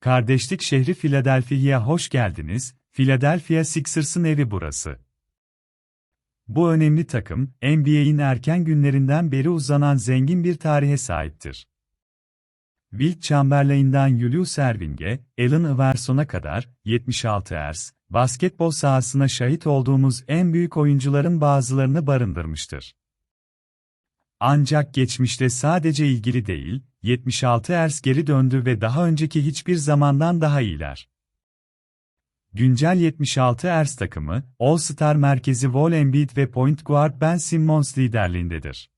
Kardeşlik şehri Philadelphia'ya hoş geldiniz. Philadelphia Sixers'ın evi burası. Bu önemli takım, NBA'in erken günlerinden beri uzanan zengin bir tarihe sahiptir. Wilt Chamberlain'dan Julius Erving'e, Allen Iverson'a kadar, 76 ers, basketbol sahasına şahit olduğumuz en büyük oyuncuların bazılarını barındırmıştır. Ancak geçmişte sadece ilgili değil, 76 ers geri döndü ve daha önceki hiçbir zamandan daha iyiler. Güncel 76 ers takımı, All-Star merkezi Wall Embiid ve Point Guard Ben Simmons liderliğindedir.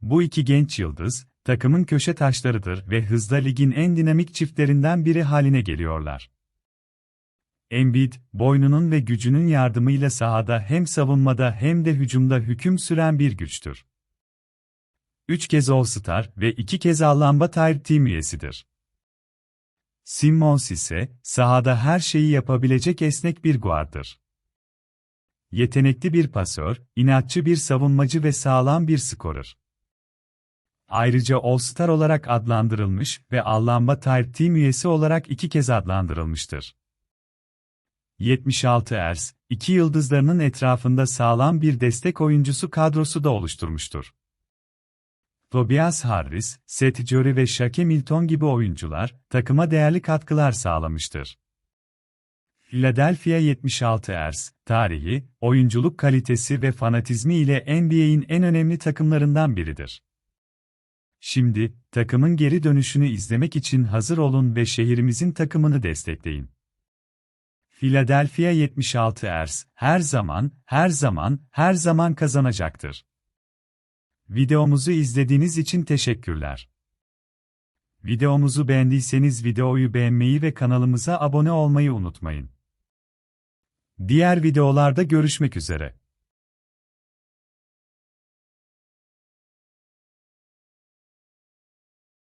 Bu iki genç yıldız, takımın köşe taşlarıdır ve hızla ligin en dinamik çiftlerinden biri haline geliyorlar. Embiid, boynunun ve gücünün yardımıyla sahada hem savunmada hem de hücumda hüküm süren bir güçtür. 3 kez All-Star ve 2 kez All-Lamba Team üyesidir. Simmons ise, sahada her şeyi yapabilecek esnek bir guardır. Yetenekli bir pasör, inatçı bir savunmacı ve sağlam bir skorer. Ayrıca All-Star olarak adlandırılmış ve All-Lamba Tire Team üyesi olarak iki kez adlandırılmıştır. 76 Ers, iki yıldızlarının etrafında sağlam bir destek oyuncusu kadrosu da oluşturmuştur. Tobias Harris, Seth Curry ve Shake Milton gibi oyuncular, takıma değerli katkılar sağlamıştır. Philadelphia 76 Ers, tarihi, oyunculuk kalitesi ve fanatizmi ile NBA'in en önemli takımlarından biridir. Şimdi, takımın geri dönüşünü izlemek için hazır olun ve şehrimizin takımını destekleyin. Philadelphia 76 Ers, her zaman, her zaman, her zaman kazanacaktır. Videomuzu izlediğiniz için teşekkürler. Videomuzu beğendiyseniz videoyu beğenmeyi ve kanalımıza abone olmayı unutmayın. Diğer videolarda görüşmek üzere.